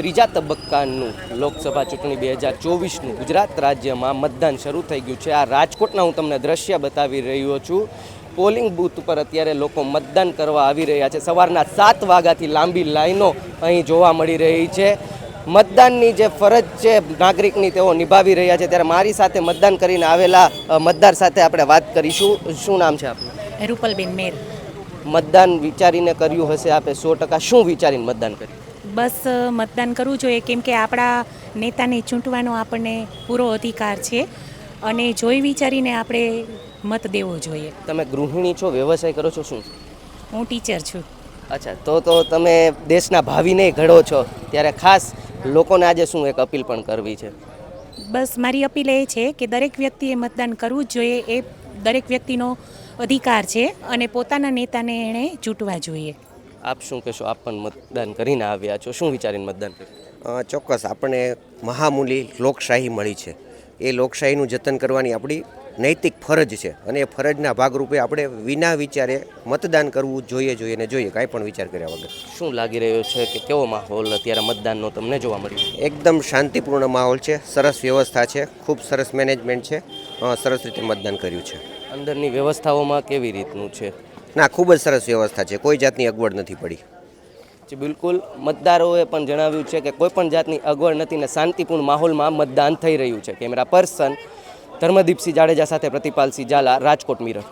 ત્રીજા તબક્કાનું લોકસભા ચૂંટણી બે હજાર ચોવીસનું ગુજરાત રાજ્યમાં મતદાન શરૂ થઈ ગયું છે. આ રાજકોટના હું તમને દ્રશ્ય બતાવી રહ્યો છું. પોલિંગ બૂથ ઉપર અત્યારે લોકો મતદાન કરવા આવી રહ્યા છે. સવારના સાત વાગ્યાથી લાંબી લાઈનો અહીં જોવા મળી રહી છે. મતદાનની જે ફરજ છે નાગરિકની તેઓ નિભાવી રહ્યા છે. ત્યારે મારી સાથે મતદાન કરીને આવેલા મતદાર સાથે આપણે વાત કરીશું. શું નામ છે આપનું? રૂપલબેન મેર. મતદાન વિચારીને કર્યું હશે આપે સો ટકા. શું વિચારીને મતદાન કર્યું? બસ મતદાન કરવું જોઈએ કેમ કે આપણા નેતાને ચૂંટવાનો આપણને પૂરો અધિકાર છે અને જોઈ વિચારીને આપણે મત દેવો જોઈએ. તમે ગૃહિણી છો વ્યવસાય કરો છો શું? હું ટીચર છું. અચ્છા તો તો તમે દેશના ભાવિને ઘડો છો. ત્યારે ખાસ લોકોને આજે શું એક અપીલ પણ કરવી છે? બસ મારી અપીલ એ છે કે દરેક વ્યક્તિએ મતદાન કરવું જ જોઈએ. એ દરેક વ્યક્તિનો અધિકાર છે અને પોતાના નેતાને એણે ચૂંટવા જોઈએ. આપ શું કહેશો? આપ પણ મતદાન કરીને આવ્યા છો. શું વિચારીને મતદાન કર્યું? ચોક્કસ આપણને મહામૂલી લોકશાહી મળી છે. એ લોકશાહીનું જતન કરવાની આપણી નૈતિક ફરજ છે અને એ ફરજના ભાગરૂપે આપણે વિના વિચારે મતદાન કરવું જોઈએ જોઈએ ને જોઈએ. કાંઈ પણ વિચાર કર્યા વગર. શું લાગી રહ્યો છે કે કેવો માહોલ અત્યારે મતદાનનો તમને જોવા મળ્યો? એકદમ શાંતિપૂર્ણ માહોલ છે સરસ વ્યવસ્થા છે ખૂબ સરસ મેનેજમેન્ટ છે સરસ રીતે મતદાન કર્યું છે. અંદરની વ્યવસ્થાઓમાં કેવી રીતનું છે? ના, ખૂબ જ સરસ વ્યવસ્થા છે. કોઈ જાતની અગવડ નથી પડી. જે, બિલકુલ. મતદારોએ પણ જણાવ્યું છે કે કોઈ પણ જાતની અગવડ નથી ને શાંતિપૂર્ણ માહોલમાં મતદાન થઈ રહ્યું છે. કેમેરા પર્સન ધર્મદીપસિંહ જાડેજા સાથે પ્રતિપાલસિંહ ઝાલા, રાજકોટ મિરર.